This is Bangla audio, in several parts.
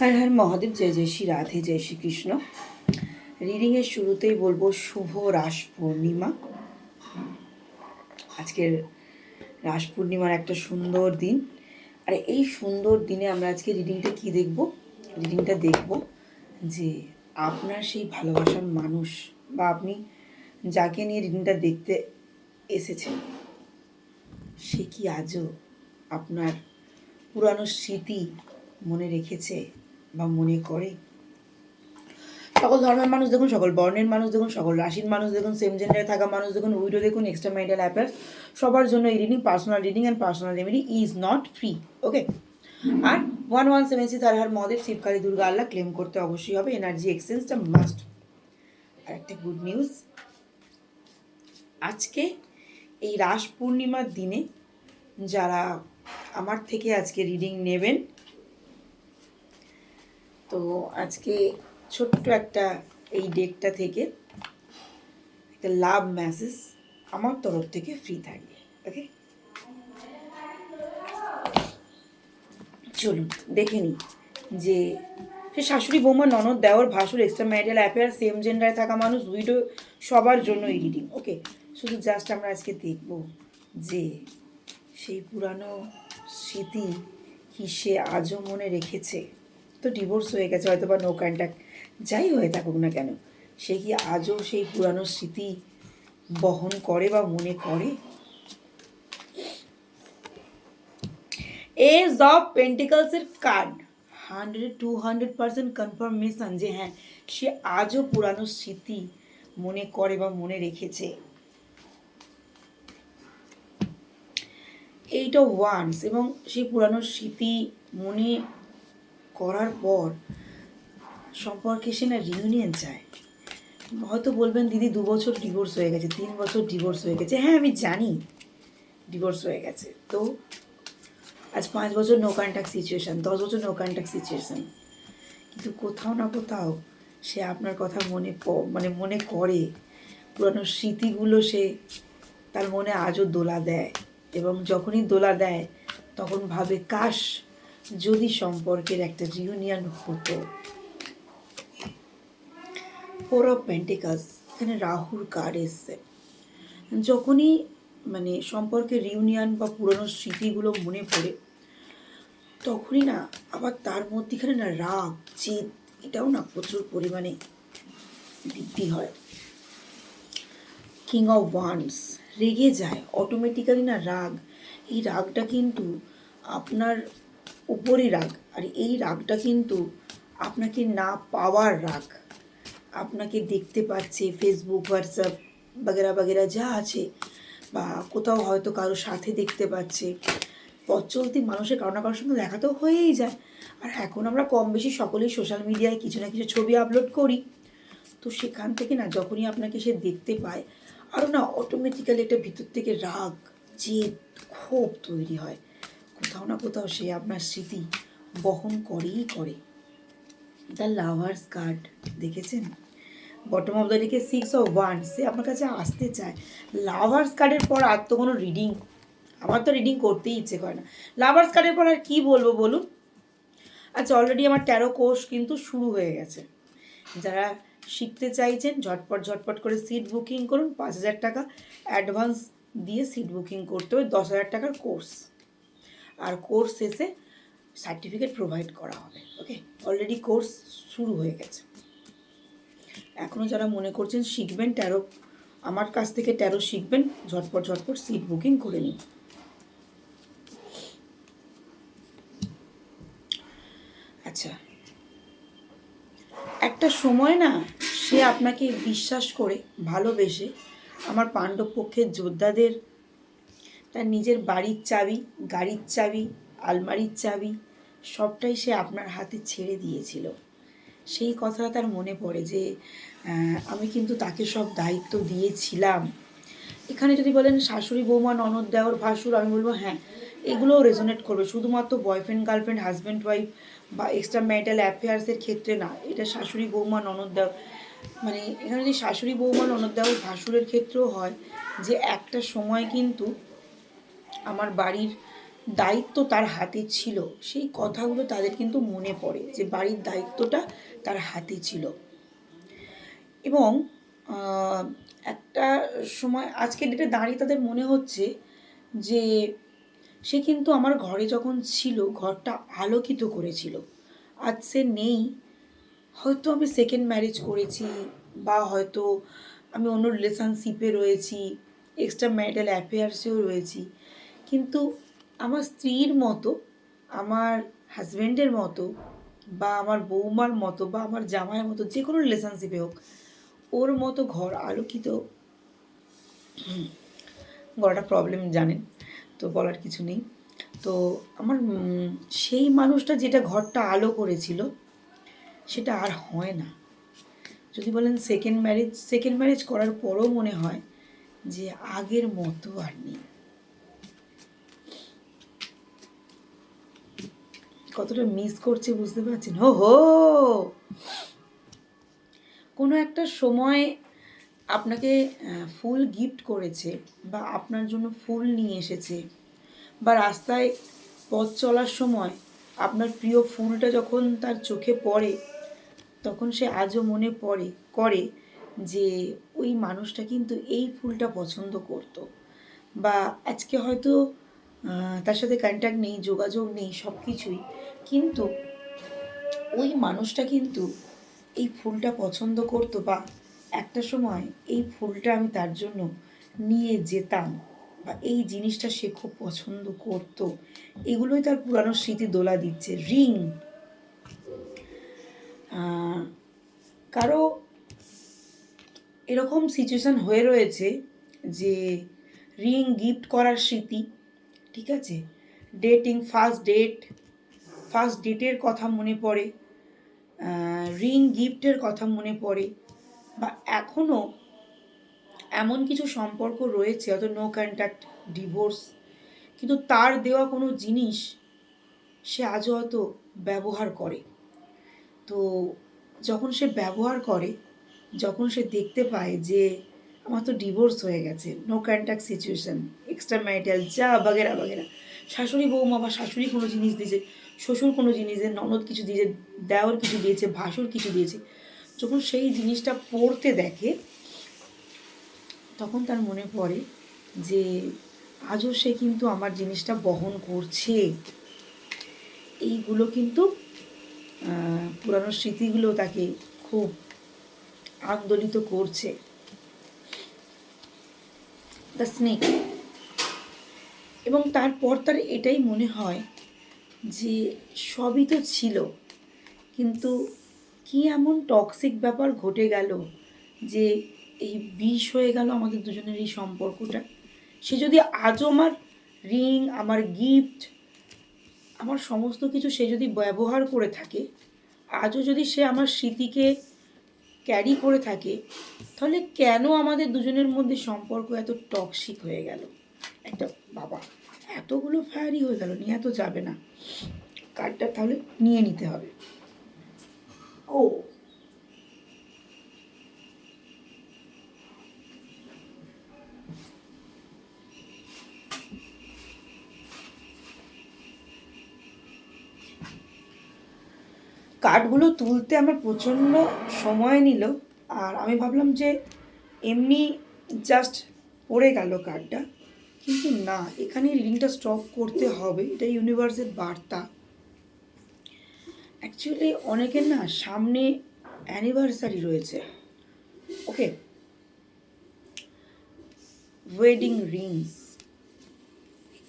হর হর মহাদেব, জয় জয় শ্রী রাধে, জয় শ্রীকৃষ্ণ রিডিংয়ের শুরুতেই বলব, শুভ রাস পূর্ণিমা। আজকের রাস পূর্ণিমার একটা সুন্দর দিন। আর এই সুন্দর দিনে আমরা আজকে রিডিংটা কি দেখব? রিডিংটা দেখব যে আপনার সেই ভালোবাসার মানুষ বা আপনি যাকে নিয়ে রিডিংটা দেখতে এসেছেন, সে কি আজও আপনার পুরানো স্মৃতি মনে রেখেছে? বা মনে করে। সকল ধর্মের মানুষ দেখুন, সকল বর্ণের মানুষ দেখুন, সকল রাশির মানুষ দেখুন সেম জেন্ডারে থাকা মানুষ দেখুন উইডো দেখুন এক্সট্রা ম্যারিটাল অ্যাফেয়ার্স সবার জন্য এই reading personal reading and personal remedy is not free okay R one one seven six আর হার মদের শিবকালী দুর্গা আল্লাহ ক্লেম করতে অবশ্যই হবে এনার্জি এক্সচেঞ্জটা মাস্ট আর একটা গুড নিউজ আজকে এই রাস পূর্ণিমার দিনে যারা আমার থেকে আজকে রিডিং নেবেন তো আজকে ছোট্ট একটা এই ডেকটা থেকে একটা লাভ মেসেজ আমার তরফ থেকে ফ্রি থাকবে ওকে চলুন, দেখে নিই যে সে শাশুড়ি বৌমা ননদ দেওয়ার ভাসুর এক্সট্রা ম্যারিটাল অ্যাফেয়ার সেম জেন্ডারে থাকা মানুষ উইডো সবার জন্য রিডিং ওকে শুধু জাস্ট আমরা আজকে দেখব যে সেই পুরানো স্মৃতি কি সে আজও মনে রেখেছে? তো ডিভোর্স হয়ে গেছে হয়তো বা নো কন্ট্যাক্ট যাই হয়ে থাকুক না কেন, সে কি আজও সেই পুরানো স্মৃতি বহন করে বা মনে করে? Ace of পেন্টিকলসের card hundred to hundred percent confirmation যে হ্যাঁ সে আজও পুরানো স্মৃতি মনে করে বা মনে রেখেছে। এইটা ওয়ান্স এবং সেই পুরানো স্মৃতি মনে করার পর সম্পর্কে সে না রিউনিয়ন চায়। হয়তো বলবেন, দিদি, দু বছর ডিভোর্স হয়ে গেছে, তিন বছর ডিভোর্স হয়ে গেছে। হ্যাঁ আমি জানি ডিভোর্স হয়ে গেছে। তো আজ পাঁচ বছর নো কন্ট্যাক্ট সিচুয়েশান দশ বছর নো কন্ট্যাক্ট সিচুয়েশান কিন্তু কোথাও না কোথাও সে আপনার কথা মনে মানে মনে করে। পুরানো স্মৃতিগুলো সে তার মনে আজও দোলা দেয় এবং যখনই দোলা দেয়, তখন ভাবে, কাশ যদি সম্পর্কের একটা রিউনিয়ন হতো। ফোর অফ পেন্টিকাস এখানে রাহুর কার্ড এসছে। যখনই মানে সম্পর্কের রিউনিয়ন বা পুরনো স্মৃতিগুলো মনে পড়ে, তখনই না আবার তার মধ্যেখানে না রাগ, জেদ, এটাও না প্রচুর পরিমাণে বৃদ্ধি হয়। কিং অফ ওয়ান্স রেগে যায় অটোমেটিক্যালি না রাগ। এই রাগটা কিন্তু আপনার উপরই রাগ। আর এই রাগটা কিন্তু আপনাকে না পাওয়ার রাগ। আপনাকে দেখতে পাচ্ছে ফেসবুক হোয়াটসঅ্যাপ বাগেরা বাগেরা যা আছে বা কোথাও হয়তো কারও সাথে দেখতে পাচ্ছে। পথ চলতি মানুষের কারও না কারোর সঙ্গে দেখা তো হয়েই যায়। আর এখন আমরা কম বেশি সকলেই সোশ্যাল মিডিয়ায় কিছু না কিছু ছবি আপলোড করি। তো সেখান থেকে না যখনই আপনাকে সে দেখতে পায় আরও না অটোমেটিক্যালি একটা ভিতর থেকে রাগ, জেদ, ক্ষোভ তৈরি হয়। কোথাও না কোথাও সে আপনার স্মৃতি বহন করেই করে। দ্য লাভার্স কার্ড দেখেছেন? বটম অফ দ্য ডেকে সিক্স অফ ওয়ান সে আপনার কাছে আসতে চায়। লাভার্স কার্ডের পর আর তো কোনো রিডিং আমার তো রিডিং করতেই ইচ্ছে করে না। লাভার্স কার্ডের পর আর কী বলব বলুন? আচ্ছা অলরেডি আমার তেরো কোর্স কিন্তু শুরু হয়ে গেছে। যারা শিখতে চাইছেন, ঝটপট ঝটপট করে সিট বুকিং করুন। পাঁচ হাজার টাকা অ্যাডভান্স দিয়ে সিট বুকিং করতে হবে। দশ হাজার টাকার কোর্স আর কোর্স শেষে সার্টিফিকেট প্রোভাইড করা হবে ওকে অলরেডি কোর্স শুরু হয়ে গেছে। এখনও যারা মনে করছেন শিখবেন ট্যারো আমার কাছ থেকে ট্যারো শিখবেন, ঝটপট ঝটপট সিট বুকিং করে নিন। আচ্ছা একটা সময় না, সে আপনাকে বিশ্বাস করে, ভালোবেসে আমার পাণ্ডব পক্ষের যোদ্ধাদের তার নিজের বাড়ির চাবি, গাড়ির চাবি, আলমারির চাবি, সবটাই সে আপনার হাতে ছেড়ে দিয়েছিল। সেই কথাটা তার মনে পড়ে যে আমি কিন্তু তাকে সব দায়িত্ব দিয়েছিলাম। এখানে যদি বলেন শাশুড়ি বৌমা, ননদ দেওয়ার ভাসুর, আমি বলব হ্যাঁ এগুলোও রেজোনেট করবে। শুধুমাত্র বয়ফ্রেন্ড গার্লফ্রেন্ড হাজব্যান্ড ওয়াইফ বা এক্সট্রা ম্যারিটাল অ্যাফেয়ার্সের ক্ষেত্রে না, এটা শাশুড়ি বৌমা, ননদ দেওয়া মানে এখানে যদি শাশুড়ি বৌমা, ননদ দেওয়ার ভাসুরের ক্ষেত্রেও হয় যে একটা সময় কিন্তু আমার বাড়ির দায়িত্ব তার হাতে ছিল। সেই কথাগুলো তাদের কিন্তু মনে পড়ে যে বাড়ির দায়িত্বটা তার হাতে ছিল। এবং একটা সময় আজকে ডেটে দাঁড়িয়ে তাদের মনে হচ্ছে যে সে কিন্তু আমার ঘরে যখন ছিল, ঘরটা আলোকিত করেছিল। আজ সে নেই। হয়তো আমি সেকেন্ড ম্যারেজ করেছি বা হয়তো আমি অন্য রিলেশনশিপে রয়েছি এক্সট্রা ম্যারিটাল অ্যাফেয়ার্সেও রয়েছি। কিন্তু আমার স্ত্রীর মতো, আমার হাজব্যান্ডের মতো বা আমার বৌমার মতো বা আমার জামাইয়ের মতো যে কোনো রিলেশনশিপে হোক, ওর মতো ঘর আলোকিত গলাটা প্রবলেম জানেন, তো বলার কিছু নেই। তো আমার সেই মানুষটা যেটা ঘরটা আলো করেছিল, সেটা আর হয় না। যদি বলেন সেকেন্ড ম্যারেজ সেকেন্ড ম্যারেজ করার পরও মনে হয় যে আগের মতো আর নেই। কতটা মিস করছে বুঝতে পারছেন? হো হো! কোনো একটা সময় আপনাকে ফুল গিফট করেছে বা আপনার জন্য ফুল নিয়ে এসেছে বা রাস্তায় পথ চলার সময় আপনার প্রিয় ফুলটা যখন তার চোখে পড়ে, তখন সে আজও মনে পড়ে, করে যে ওই মানুষটা কিন্তু এই ফুলটা পছন্দ করতো বা আজকে হয়তো তার সাথে কন্ট্যাক্ট নেই, যোগাযোগ নেই সব কিছুই কিন্তু ওই মানুষটা কিন্তু এই ফুলটা পছন্দ করতো বা একটা সময় এই ফুলটা আমি তার জন্য নিয়ে যেতাম বা এই জিনিসটা সে খুব পছন্দ করতো। এগুলোই তার পুরানো স্মৃতি দোলা দিচ্ছে। রিং। কারও এরকম সিচুয়েশান হয়ে রয়েছে যে রিং গিফট করার স্মৃতি ঠিক আছে? ডেটিং ফার্স্ট ডেট ফার্স্ট ডেটের কথা মনে পড়ে রিং গিফটের কথা মনে পড়ে, বা এখনও এমন কিছু সম্পর্ক রয়েছে অত নো কন্ট্যাক্ট ডিভোর্স কিন্তু তার দেওয়া কোনো জিনিস সে আজও হয়তো ব্যবহার করে। তো যখন সে ব্যবহার করে, যখন সে দেখতে পায় যে আমার তো ডিভোর্স হয়ে গেছে no contact situation extra marital যা বাগেরা বাগেরা। শাশুড়ি বৌমা বা শাশুড়ি কোনো জিনিস দিয়েছে শ্বশুর কোনো জিনিস দিয়ে ননদ কিছু দিয়েছে দেওর কিছু দিয়েছে, ভাসুর কিছু দিয়েছে। যখন সেই জিনিসটা পড়তে দেখে, তখন তার মনে পড়ে যে, আজও সে কিন্তু আমার জিনিসটা বহন করছে। এইগুলো কিন্তু পুরানো স্মৃতিগুলো তাকে খুব আন্দোলিত করছে। The snake. এবং তারপর তার এটাই মনে হয় যে সবই তো ছিল, কিন্তু কি এমন টক্সিক ব্যাপার ঘটে গেল যে এই বিষ হয়ে গেল আমাদের দুজনের এই সম্পর্কটা? সে যদি আজও আমার রিং, আমার গিফট, আমার সমস্ত কিছু সে যদি ব্যবহার করে থাকে, আজও যদি সে আমার স্মৃতিকে ক্যারি করে থাকে, তাহলে কেন আমাদের দুজনের মধ্যে সম্পর্ক এত টক্সিক হয়ে গেল? একটা বাবা, এতগুলো ফায়ারি হয়ে গেল, নিয়ে এত যাবে না। কার্ডটা তাহলে নিয়ে নিতে হবে। ও কার্ডগুলো তুলতে আমার প্রচণ্ড সময় নিল। আর আমি ভাবলাম যে এমনি জাস্ট পড়ে গেল কার্ডটা কিন্তু না এখানে রিডিংটা স্টপ করতে হবে। এটা ইউনিভার্সের বার্তা। অ্যাকচুয়ালি অনেকের না সামনে অ্যানিভার্সারি রয়েছে। ওকে ওয়েডিং রিংস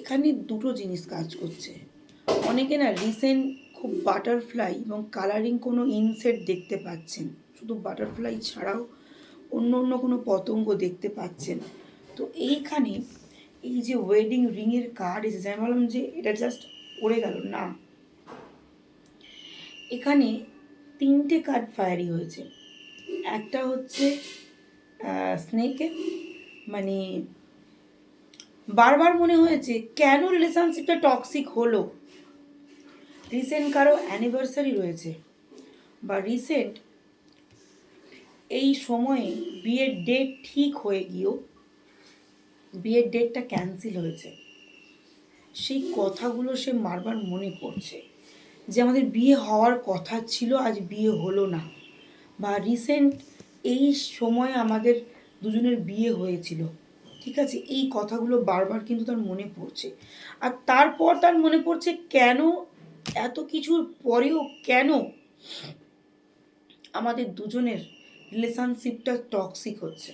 এখানে দুটো জিনিস কাজ করছে। অনেকে না রিসেন্ট খুব বাটারফ্লাই এবং কালারিং কোনো ইনসেট দেখতে পাচ্ছেন। শুধু বাটারফ্লাই ছাড়াও অন্য অন্য কোনো পতঙ্গ দেখতে পাচ্ছেন। তো এইখানে এই যে ওয়েডিং রিংয়ের কার্ড এসেছে, আমি বললাম যে এটা জাস্ট পড়ে গেল, না। এখানে তিনটে কার্ড ফায়ারি হয়েছে। একটা হচ্ছে স্নেকে মানে বারবার মনে হয়েছে, কেন রিলেশনশিপটা টক্সিক হলো? রিসেন্ট কারও অ্যানিভার্সারি রয়েছে বা রিসেন্ট এই সময়ে বিয়ের ডেট ঠিক হয়ে গিয়েও বিয়ের ডেটটা ক্যান্সেল হয়েছে। সেই কথাগুলো সে বারবার মনে করছে যে আমাদের বিয়ে হওয়ার কথা ছিল, আজ বিয়ে হলো না বা রিসেন্ট এই সময় আমাদের দুজনের বিয়ে হয়েছিল। ঠিক আছে? এই কথাগুলো বারবার কিন্তু তার মনে পড়ছে। আর তারপর তার মনে পড়ছে কেন এত কিছুর পরেও কেন আমাদের দুজনের রিলেশনশিপটা টক্সিক হচ্ছে?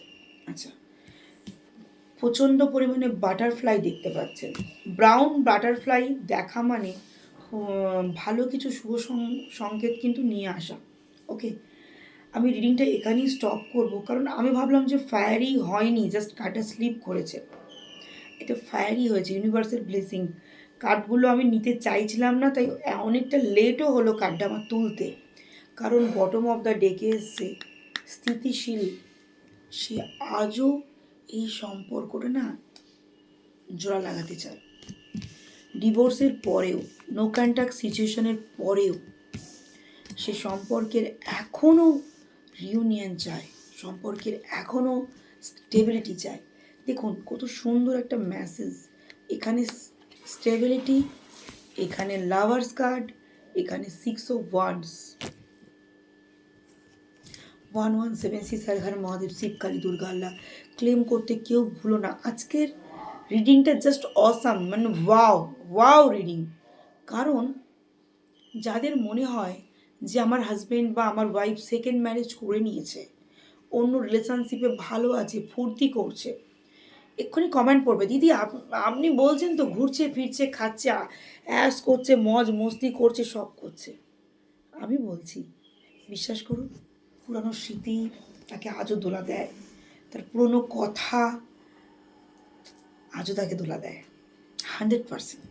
আচ্ছা প্রচণ্ড পরিমাণে বাটারফ্লাই দেখতে পাচ্ছেন। ব্রাউন বাটারফ্লাই দেখা মানে ভালো কিছু শুভ সংকেত কিন্তু নিয়ে আসা। ওকে আমি রিডিংটা এখানেই স্টপ করব, কারণ আমি ভাবলাম যে ফায়ারি হয়নি জাস্ট কাটা স্লিপ করেছে। এটা ফায়ারি হয়েছে ইউনিভার্সাল ব্লেসিং কার্ডগুলো আমি নিতে চাইছিলাম না, তাই অনেকটা লেটও হলো কার্ডটা আমার তুলতে। কারণ বটম অফ দ্য ডেকে এসছে, স্থিতিশীল, সে আজও এই সম্পর্কটা না জোড়া লাগাতে চায়। ডিভোর্সের পরেও নো কন্ট্যাক্ট সিচুয়েশনের পরেও, সে সম্পর্কের এখনও রিউনিয়ন চায়, সম্পর্কের এখনও স্টেবিলিটি চায়। দেখুন, কত সুন্দর একটা মেসেজ এখানে স্টেবিলিটি, এখানে লাভার্স কার্ড, এখানে six of wands one one seven six Har Mahadev, Shiv, Kali, Durga, Allah. Claim করতে কেউ ভুলো না। আজকের রিডিংটা জাস্ট অসাম মানে ওয়াও ওয়াও রিডিং কারণ যাদের মনে হয় যে আমার হাজব্যান্ড বা আমার ওয়াইফ সেকেন্ড ম্যারেজ করে নিয়েছে, অন্য রিলেশনশিপে ভালো আছে, ফুর্তি করছে এক্ষুনি কমেন্ট পড়বে। দিদি, আপ- আপনি বলছেন তো ঘুরছে, ফিরছে, খাচ্ছে অ্যাস করছে, মজ, মস্তি করছে, সব করছে। আমি বলছি, বিশ্বাস করুন, পুরানো স্মৃতি তাকে আজও দোলা দেয়। তার পুরনো কথা আজও তাকে দোলা দেয়। Hundred percent